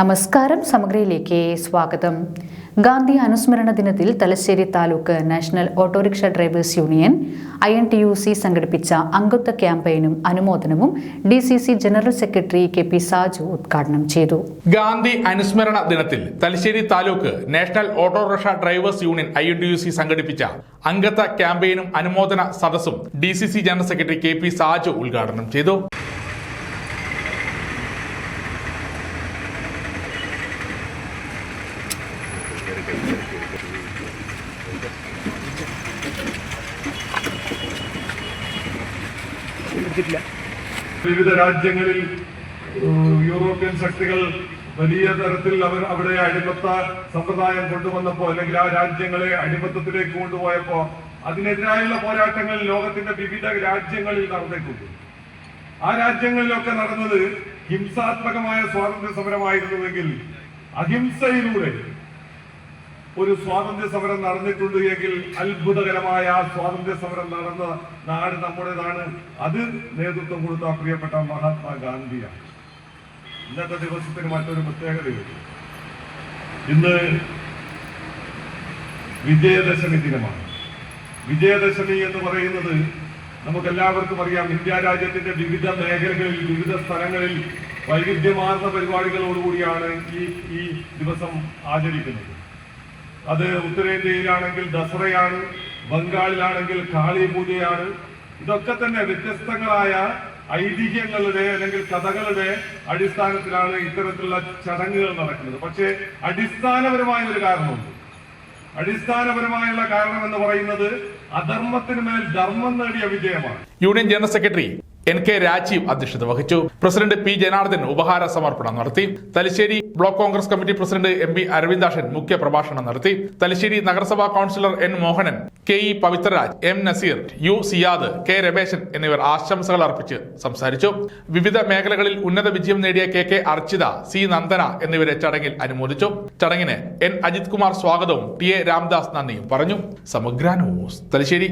നമസ്കാരം സമഗ്രയിലേക്ക് സ്വാഗതം. ഗാന്ധി അനുസ്മരണ ദിനത്തിൽ Thalassery taluk national autorickshaw drivers union I N T U C സംഘടിപ്പിച്ച അംഗത്വ ക്യാമ്പയിനും അനുമോദനവും D C C general secretary K P Saju ഉദ്ഘാടനം ചെയ്തു. ഗാന്ധി അനുസ്മരണ ദിനത്തിൽ Thalassery taluk national autorickshaw drivers union I N T U C സംഘടിപ്പിച്ച അംഗത്വ ക്യാമ്പയിനും അനുമോദന സദസ്സും D C C general secretary K P Saju ഉദ്ഘാടനം ചെയ്തു. വിവിധ രാജ്യങ്ങളിൽ യൂറോപ്യൻ ശക്തികൾ വലിയ തരത്തിൽ അവർ അവിടെ അടിമത്ത സമ്പ്രദായം കൊണ്ടുവന്നപ്പോ അല്ലെങ്കിൽ ആ രാജ്യങ്ങളെ അടിമത്തത്തിലേക്ക് കൊണ്ടുപോയപ്പോ അതിനെതിരായുള്ള പോരാട്ടങ്ങൾ ലോകത്തിന്റെ വിവിധ രാജ്യങ്ങളിൽ നടന്നിട്ടുണ്ട്. ആ രാജ്യങ്ങളിലൊക്കെ നടന്നത് ഹിംസാത്മകമായ സ്വാതന്ത്ര്യ സമരമായിരുന്നുവെങ്കിൽ അഹിംസയിലൂടെ ഒരു സ്വാതന്ത്ര്യ സമരം നടന്നിട്ടുണ്ട് എങ്കിൽ അത്ഭുതകരമായ ആ സ്വാതന്ത്ര്യ സമരം നടന്ന നാട് നമ്മുടേതാണ്. അത് നേതൃത്വം കൊടുത്ത പ്രിയപ്പെട്ട മഹാത്മാഗാന്ധിയാണ്. ഇന്നത്തെ ദിവസത്തിന് മറ്റൊരു പ്രത്യേകതയുണ്ട്. ഇന്ന് വിജയദശമി ദിനമാണ്. വിജയദശമി എന്ന് പറയുന്നത് നമുക്ക് എല്ലാവർക്കും അറിയാം ഇന്ത്യ രാജ്യത്തിന്റെ വിവിധ മേഖലകളിൽ വിവിധ സ്ഥലങ്ങളിൽ വൈവിധ്യമാർന്ന പരിപാടികളോടുകൂടിയാണ് ഈ ഈ ദിവസം ആചരിക്കുന്നത്. അത് ഉത്തരേന്ത്യയിലാണെങ്കിൽ ദസറയാണ് ബംഗാളിലാണെങ്കിൽ കാളി പൂജയാണ് ഇതൊക്കെ തന്നെ വ്യത്യസ്തങ്ങളായ ഐതിഹ്യങ്ങളുടെ അല്ലെങ്കിൽ കഥകളുടെ അടിസ്ഥാനത്തിലാണ് ഇത്തരത്തിലുള്ള ചടങ്ങുകൾ നടക്കുന്നത്. പക്ഷേ അടിസ്ഥാനപരമായ ഒരു കാരണമുണ്ട്. അടിസ്ഥാനപരമായുള്ള കാരണം എന്ന് പറയുന്നത് അധർമ്മത്തിന് മേൽ ധർമ്മം നേടിയ വിജയമാണ്. Union general secretary N K Rajeev അധ്യക്ഷത വഹിച്ചു. പ്രസിഡന്റ് പി ജനാർദ്ദൻ ഉപഹാര സമർപ്പണം നടത്തി. Thalassery block Congress committee president M P Aravindakshan മുഖ്യ പ്രഭാഷണം നടത്തി. തലശ്ശേരി നഗരസഭാ councillor N Mohanan K E Pavithraraj M Naseer U Siyad K Rameshan എന്നിവർ ആശംസകൾ അർപ്പിച്ച് സംസാരിച്ചു. വിവിധ മേഖലകളിൽ ഉന്നത വിജയം നേടിയ K K Architha C Nandana എന്നിവരെ ചടങ്ങിൽ അനുമോദിച്ചു. ചടങ്ങിന് എൻ അജിത് കുമാർ സ്വാഗതവും ടി എ രാംദാസ് നന്ദിയും പറഞ്ഞു. സമഗ്ര ന്യൂസ് തലശ്ശേരി.